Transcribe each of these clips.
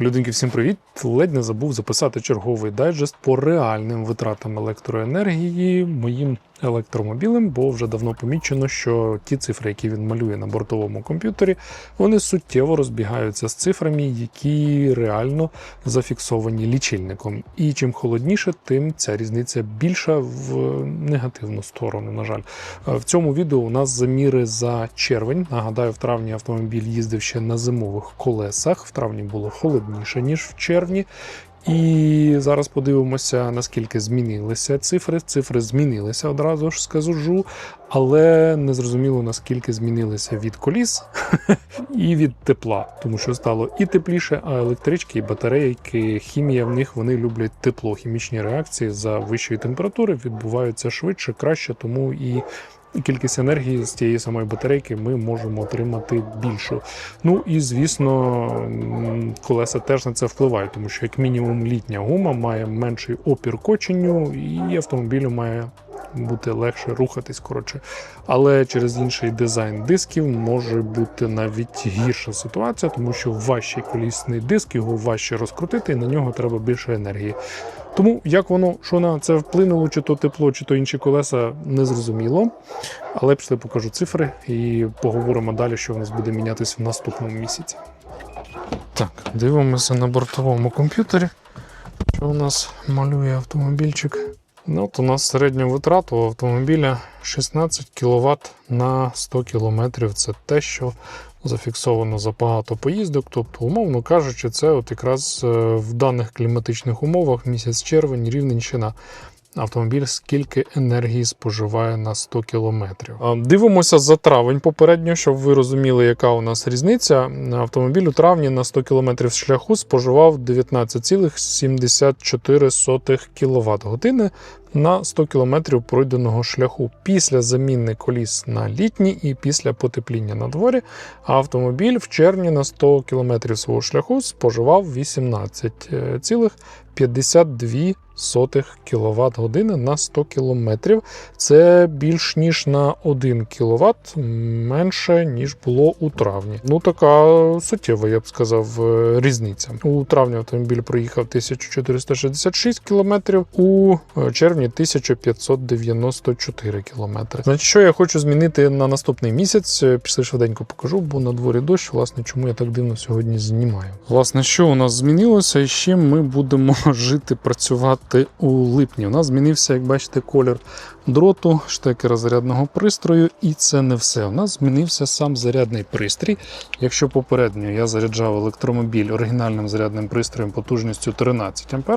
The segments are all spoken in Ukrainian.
Людинки, всім привіт! Ледь не забув записати черговий дайджест по реальним витратам електроенергії моїм електромобілем, бо вже давно помічено, що ті цифри, які він малює на бортовому комп'ютері, вони суттєво розбігаються з цифрами, які реально зафіксовані лічильником. І чим холодніше, тим ця різниця більша в негативну сторону. На жаль, Е, в цьому відео у нас заміри за червень. Нагадаю, в травні автомобіль їздив ще на зимових колесах. В травні було холодніше ніж в червні. І зараз подивимося, наскільки змінилися цифри. Цифри змінилися одразу ж скажу, але не зрозуміло наскільки змінилися від коліс і від тепла, тому що стало і тепліше, а електрички, і батарейки, хімія в них вони люблять тепло. Хімічні реакції за вищої температури відбуваються швидше, краще, тому і. Кількість енергії з тієї самої батарейки ми можемо отримати більшу. Ну і звісно, колеса теж на це впливають, тому що як мінімум літня гума має менший опір коченню, і автомобілю має бути легше рухатись. Коротше, але через інший дизайн дисків може бути навіть гірша ситуація, тому що важчий колісний диск його важче розкрутити, і на нього треба більше енергії. Тому як воно що на це вплинуло, чи то тепло, чи то інші колеса, не зрозуміло. Але після покажу цифри і поговоримо далі, що в нас буде мінятися в наступному місяці. Так, дивимося на бортовому комп'ютері. Що у нас малює автомобільчик? Ну, от у нас середня витрата у автомобіля 16 кВт на 100 км. Це те, що зафіксовано за багато поїздок. Тобто, умовно кажучи, це от якраз е, в даних кліматичних умовах місяць червень, Рівненщина. Автомобіль скільки енергії споживає на 100 кілометрів. Дивимося за травень попередньо, щоб ви розуміли, яка у нас різниця. Автомобіль у травні на 100 кілометрів шляху споживав 19,74 кВт години на 100 кілометрів пройденого шляху після заміни коліс на літні і після потепління на дворі. Автомобіль в червні на 100 кілометрів свого шляху споживав 18,52 сотих кВт години на 100 км. Це більш ніж на 1 кВт менше, ніж було у травні. Ну, така суттєва, я б сказав, е, різниця. У травні автомобіль проїхав 1466 км, у е, червні 1594 км. Значить, що я хочу змінити на наступний місяць? Е, Після швиденько покажу, бо на дворі дощ, власне, чому я так дивно сьогодні знімаю. Власне, що у нас змінилося, і чим ми будемо жити, працювати у липні. У нас змінився, як бачите, колір дроту, штекера зарядного пристрою, і це не все. У нас змінився сам зарядний пристрій. Якщо попередньо я заряджав електромобіль оригінальним зарядним пристроєм потужністю 13 А,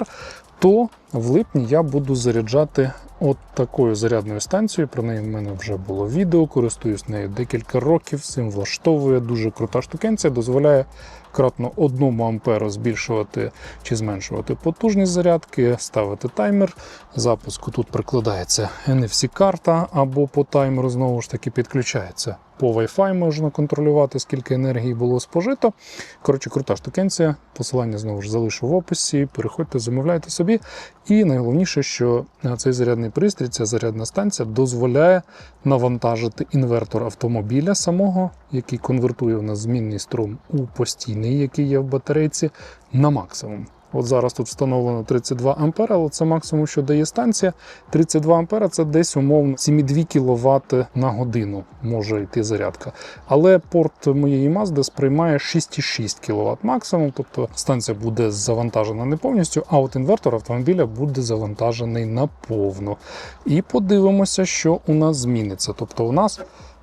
то в липні я буду заряджати от такою зарядною станцією. Про неї в мене вже було відео, користуюсь нею декілька років. Цим влаштовує дуже крута штукенція, дозволяє кратно 1 амперу збільшувати чи зменшувати потужність зарядки, ставити таймер. Запуску тут прикладається NFC-карта або по таймеру знову ж таки підключається. По Wi-Fi можна контролювати, скільки енергії було спожито. Коротше, крута штукенція. Посилання знову ж залишу в описі. Переходьте, замовляйте собі. І найголовніше, що цей зарядний пристрій, ця зарядна станція дозволяє навантажити інвертор автомобіля самого, який конвертує в нас змінний струм у постійний, який є в батарейці, на максимум. От зараз тут встановлено 32 А, але це максимум, що дає станція. 32 А це десь умовно 7,2 кВт на годину може йти зарядка. Але порт моєї Mazda сприймає 6,6 кВт максимум, тобто станція буде завантажена не повністю, а от інвертор автомобіля буде завантажений наповну. І подивимося, що у нас зміниться. Тобто, у нас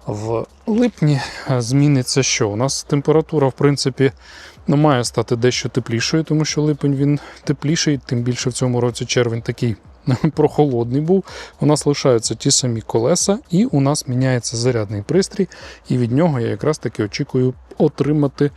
в липні зміниться що? У нас температура, в принципі, ну, має стати дещо теплішою, тому що липень він тепліший, тим більше в цьому році червень такий прохолодний був. У нас лишаються ті самі колеса, і у нас міняється зарядний пристрій, і від нього я якраз таки очікую отримати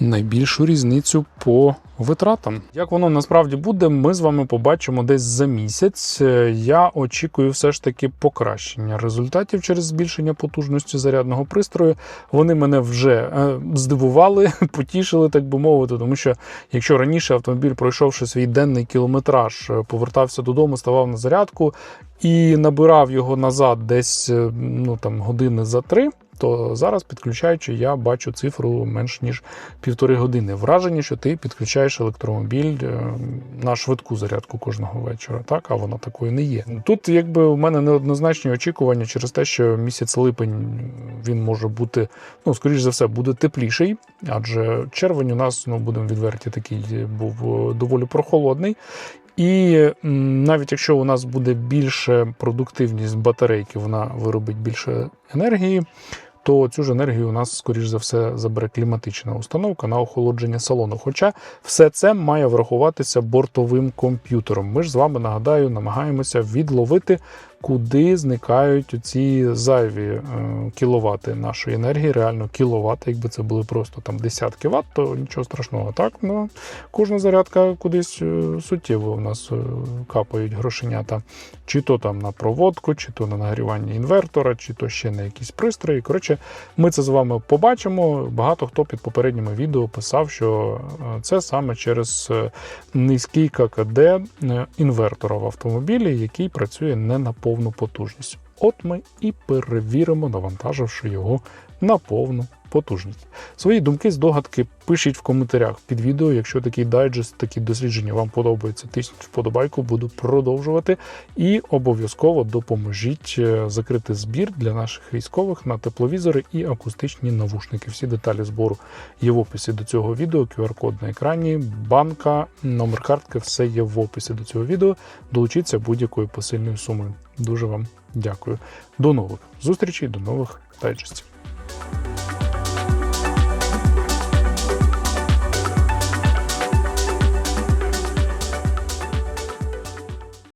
найбільшу різницю по витратам. Як воно насправді буде, ми з вами побачимо десь за місяць. Е, Я очікую все ж таки покращення результатів через збільшення потужності зарядного пристрою. Вони мене вже е, здивували, потішили, так би мовити. Тому що якщо раніше автомобіль, пройшовши свій денний кілометраж, е, повертався додому, ставав на зарядку і набирав його назад десь ну там години за три. То зараз, підключаючи, я бачу цифру менш ніж півтори години. Враження, що ти підключаєш електромобіль е, на швидку зарядку кожного вечора, так а вона такою не є. Тут, якби у мене неоднозначні очікування через те, що місяць липень він може бути, ну скоріш за все, буде тепліший, адже червень у нас, ну будемо відверті, такий був е, доволі прохолодний. І навіть якщо у нас буде більше продуктивність батарейки, вона виробить більше енергії, то цю ж енергію у нас, скоріш за все, забере кліматична установка на охолодження салону. Хоча все це має врахуватися бортовим комп'ютером. Ми ж з вами нагадаю, намагаємося відловити, куди зникають ці зайві е, кіловати нашої енергії, реально кіловати. Якби це були просто там десятки ватт, то нічого страшного. Так, ну, кожна зарядка кудись е, суттєво у нас е, капають грошенята. Чи то там на проводку, чи то на нагрівання інвертора, чи то ще на якісь пристрої. Коротше, ми це з вами побачимо. Багато хто під попередніми відео писав, що це саме через низький ККД інвертора в автомобілі, який працює не на повну потужність. От ми і перевіримо, навантаживши його на повну потужність. Свої думки, здогадки пишіть в коментарях під відео. Якщо такий дайджест, такі дослідження вам подобаються, тисніть вподобайку, буду продовжувати. І обов'язково допоможіть е, закрити збір для наших військових на тепловізори і акустичні навушники. Всі деталі збору є в описі до цього відео. QR-код на екрані, банка, номер картки, все є в описі до цього відео. Долучіться будь-якою посильною сумою. Дуже вам дякую. До нових зустрічей, до нових дайджестів.